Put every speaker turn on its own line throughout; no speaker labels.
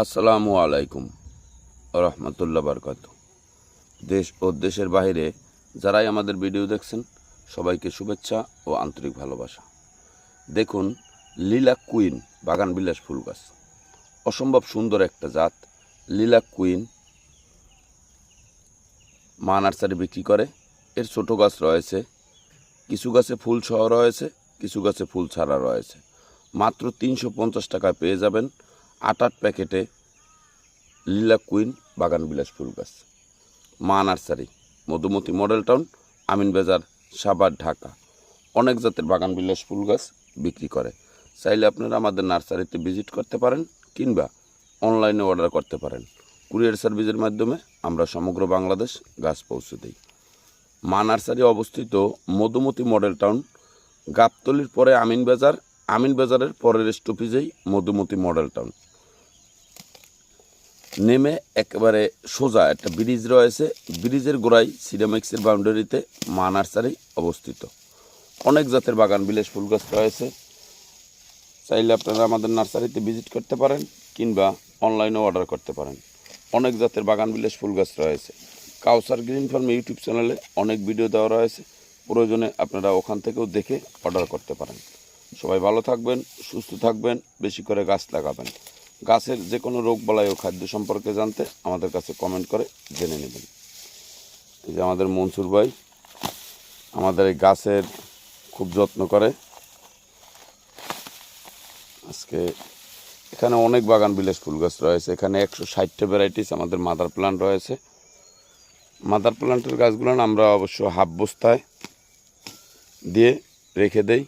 আসসালামু আলাইকুম রহমতুল্লা বরকাত। দেশ ও দেশের বাইরে যারাই আমাদের ভিডিও দেখছেন, সবাইকে শুভেচ্ছা ও আন্তরিক ভালোবাসা। দেখুন লীলা কুইন বাগান বিলাস ফুল গাছ। অসম্ভব সুন্দর একটা জাত, লীলা কুইন। মা নার্সারি বিক্রি করে, এর ছোট গাছ রয়েছে, কিছু গাছে ফুল সহ রয়েছে, কিছু গাছে ফুল ছাড়া রয়েছে। মাত্র তিনশো পঞ্চাশ পেয়ে যাবেন আট আট প্যাকেটে লীলা কুইন বাগান বিলাস ফুল গাছ। মা nursery, Madhumati model town, Amin Bazar, Savar, Dhaka. অনেক জাতের বাগান বিলাস ফুল গাছ বিক্রি করে। চাইলে আপনারা আমাদের নার্সারিতে ভিজিট করতে পারেন কিংবা অনলাইনে অর্ডার করতে পারেন। কুরিয়ার সার্ভিসের মাধ্যমে আমরা সমগ্র বাংলাদেশ গাছ পৌঁছে দিই। মা নার্সারি অবস্থিত মধুমতি মডেল টাউন। গাবতলির পরে আমিন বাজার, আমিন বাজারের পরের স্টপেজেই মধুমতি মডেল টাউন। নেমে একেবারে সোজা একটা ব্রিজ রয়েছে। ব্রিজের গোড়ায় সিরামিক্সের বাউন্ডারিতে মা নার্সারি অবস্থিত। অনেক জাতের বাগান, বিলাস ফুল গাছ রয়েছে। চাইলে আপনারা আমাদের নার্সারিতে ভিজিট করতে পারেন কিংবা অনলাইনে অর্ডার করতে পারেন। অনেক জাতের বাগান, বিলাস ফুল গাছ রয়েছে। কাউসার গ্রিন ফার্ম ইউটিউব চ্যানেলে অনেক ভিডিও দেওয়া রয়েছে। প্রয়োজনে আপনারা ওখান থেকেও দেখে অর্ডার করতে পারেন। সবাই ভালো থাকবেন, সুস্থ থাকবেন, বেশি করে গাছ লাগাবেন। গাছের যে কোনো রোগ বলাই ও খাদ্য সম্পর্কে জানতে আমাদের কাছে কমেন্ট করে, জেনে নেবেন। এই যে আমাদের মনসুর ভাই, আমাদের এই গাছের খুব যত্ন করে। আজকে এখানে অনেক বাগান বিলাস ফুল গাছ রয়েছে, এখানে একশো ষাটটা ভ্যারাইটিস আমাদের মাদার প্লান্ট রয়েছে। মাদার প্লান্টের গাছগুলো আমরা অবশ্য হাফ বস্তায় দিয়ে রেখে দেই।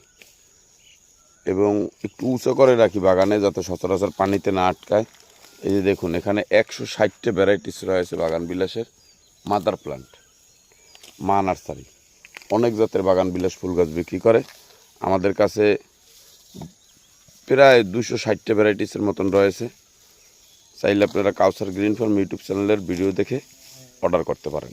এবং একটু উঁচু করে রাখি বাগানে যাতে সচরাচর পানিতে না আটকায়। এই যে দেখুন, এখানে একশো ষাটটা ভ্যারাইটিস রয়েছে বাগান বিলাসের মাদার প্লান্ট, মা নার্সারি। অনেক জাতের বাগান বিলাস ফুল গাছ বিক্রি করে। আমাদের কাছে প্রায় দুশো ষাটটা ভ্যারাইটিসের মতন রয়েছে। চাইলে আপনারা কাউসার গ্রিন ফার্ম ইউটিউব চ্যানেলের ভিডিও দেখে অর্ডার করতে পারেন।